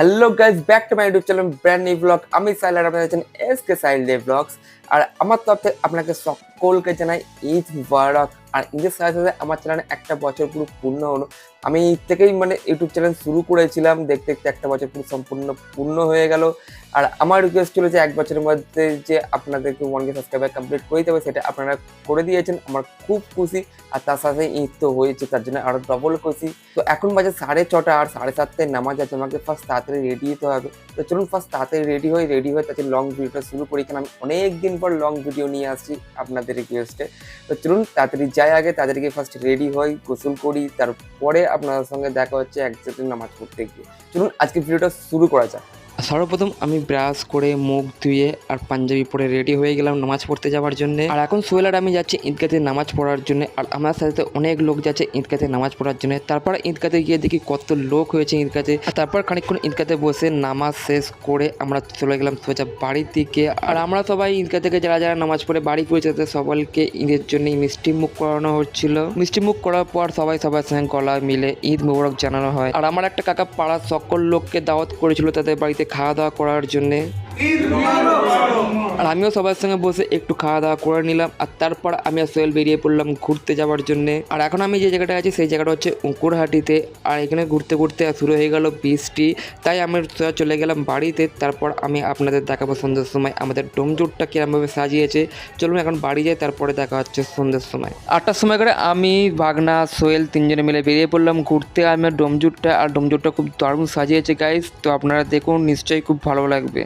Hello guys back to my YouTube channel brand new blog আমি সাইল আর আপনারা আছেন এস কে সাইল ডে ব্লগস আর আমার তরফ থেকে আপনাকে সকলকে জানাই ঈদ মুবারক। আর ঈদের সাথে সাথে আমার চ্যানেলে একটা বছর পুরো পূর্ণ হলো। আমি ঈদ থেকেই মানে ইউটিউব চ্যানেল শুরু করেছিলাম, দেখতে দেখতে একটা বছর পুরো সম্পূর্ণ, পূর্ণ হয়ে গেল। আর আমার রিকোয়েস্ট ছিল যে এক বছরের মধ্যে যে আপনাদেরকে ওয়ান কে সাবস্ক্রাইবার কমপ্লিট করে দিতে হবে, সেটা আপনারা করে দিয়েছেন। আমার খুব খুশি আর তার সাথে ঈদ তো হয়েছে, তার জন্য আরও ডবল খুশি। তো এখন বাজে সাড়ে ছটা আর সাড়ে সাতটায় নামাজ আছে, আমাকে ফার্স্ট তাড়াতাড়ি রেডি হতে হবে। তো চলুন ফার্স্ট তাড়াতাড়ি রেডি হয়ে রেডি হয়ে তাতে লং ভিডিওটা শুরু করি। কারণ আমি অনেক দিন পর লং ভিডিও নিয়ে আসছি আপনাদের রিকোয়েস্টে তো চলুন তাড়াতাড়ি যাই আগে তাদেরকে ফার্স্ট রেডি হই, গোসল করি, তারপরে আপনাদের সঙ্গে দেখা হচ্ছে একসাথে নামাজ পড়তে গিয়ে। চলুন আজকে ভিডিওটা শুরু করা যাক। সর্বপ্রথম আমি ব্রাশ করে মুখ ধুয়ে আর পাঞ্জাবি পরে রেডি হয়ে গেলাম নামাজ পড়তে যাওয়ার জন্য। আর এখন সোহেল আর আমি যাচ্ছি ঈদগাতে নামাজ পড়ার জন্য আর আমার সাথে অনেক লোক যাচ্ছে ঈদগাতে নামাজ পড়ার জন্য। তারপর ঈদগাতে গিয়ে দেখি কত লোক হয়েছে ঈদগাতে। তারপর খানিকক্ষণ ঈদগাতে বসে নামাজ শেষ করে আমরা চলে গেলাম সোজা বাড়ির দিকে। আর আমরা সবাই ঈদগা থেকে যারা যারা নামাজ পড়ে বাড়ি ফিরেছে তাদের সকলকে ঈদের জন্য মিষ্টি মুখ করানো হচ্ছিল। মিষ্টি মুখ করার পর সবাই সবার সঙ্গে গলা মিলে ঈদ মোবারক জানানো হয়। আর আমার একটা কাকা পাড়ার সকল লোককে দাওয়াত করেছিল তাদের বাড়িতে খাওয়া দাওয়া করার জন্যে আর আমিও সবার সঙ্গে বসে একটু খাওয়া দাওয়া করে নিলাম, আর তারপর আমি আর সোহেল বেরিয়ে পড়লাম ঘুরতে যাওয়ার জন্যে। আর এখন আমি যে জায়গাটা আছি, সেই জায়গাটা হচ্ছে উঁকুরহাটিতে। আর এখানে ঘুরতে ঘুরতে শুরু হয়ে গেল বৃষ্টি। তাই আমি চলে গেলাম বাড়িতে। তারপর আমি আপনাদের দেখাবো সন্ধ্যের সময়। আমাদের ডোমজুটটা কিরমভাবে সাজিয়েছে। চলুন এখন বাড়ি যাই, তারপরে দেখা হচ্ছে সন্ধ্যের সময়। আটটার সময় করে আমি বাগনা সোহেল তিনজনে মিলে বেরিয়ে পড়লাম ঘুরতে। আমি ডোমজুটটা, আর ডোমজুটটা খুব দারুণ সাজিয়েছে গাইস তো আপনারা দেখুন, নিশ্চয়ই খুব ভালো লাগবে।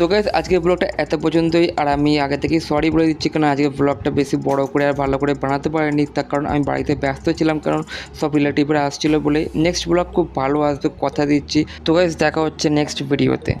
তো গাইজ আজকে ব্লগটা এত পর্যন্তই। আর আমি আগে থেকেই সরি বলে দিচ্ছি কারণ আজকে ব্লগটা বেশি বড় করে আর ভালো করে বানাতে পারিনি। তার কারণ আমি বাড়িতে ব্যস্ত ছিলাম, কারণ সব রিলেটিভরা আসছিল বলে। নেক্সট ব্লগ খুব ভালো আসবে, কথা দিচ্ছি। তো গাইজ দেখা হচ্ছে নেক্সট ভিডিওতে